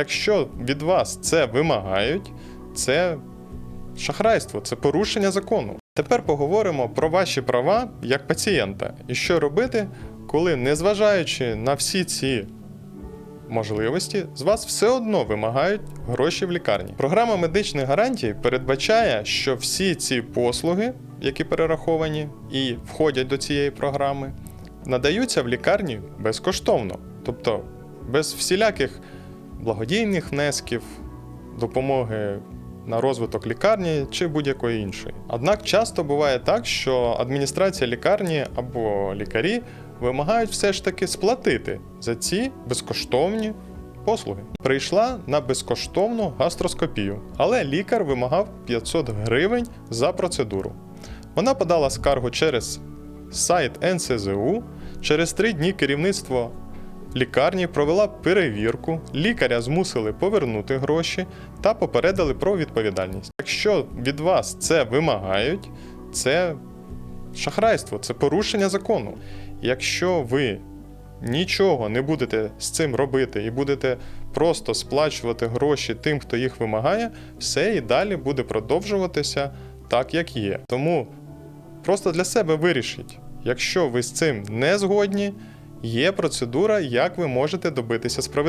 Якщо від вас це вимагають, це шахрайство, це порушення закону. Тепер поговоримо про ваші права як пацієнта і що робити, коли, незважаючи на всі ці можливості, з вас все одно вимагають гроші в лікарні. Програма медичних гарантій передбачає, що всі ці послуги, які перераховані і входять до цієї програми, надаються в лікарні безкоштовно, тобто без всіляких благодійних внесків, допомоги на розвиток лікарні чи будь-якої іншої. Однак часто буває так, що адміністрація лікарні або лікарі вимагають все ж таки сплатити за ці безкоштовні послуги. Прийшла на безкоштовну гастроскопію, але лікар вимагав 500 гривень за процедуру. Вона подала скаргу через сайт НСЗУ. Через три дні керівництво лікарні провела перевірку, лікаря змусили повернути гроші та попередили про відповідальність. Якщо від вас це вимагають, це шахрайство, це порушення закону. Якщо ви нічого не будете з цим робити і будете просто сплачувати гроші тим, хто їх вимагає, все і далі буде продовжуватися так, як є. Тому просто для себе вирішіть, якщо ви з цим не згодні, є процедура, як ви можете добитися справедливості.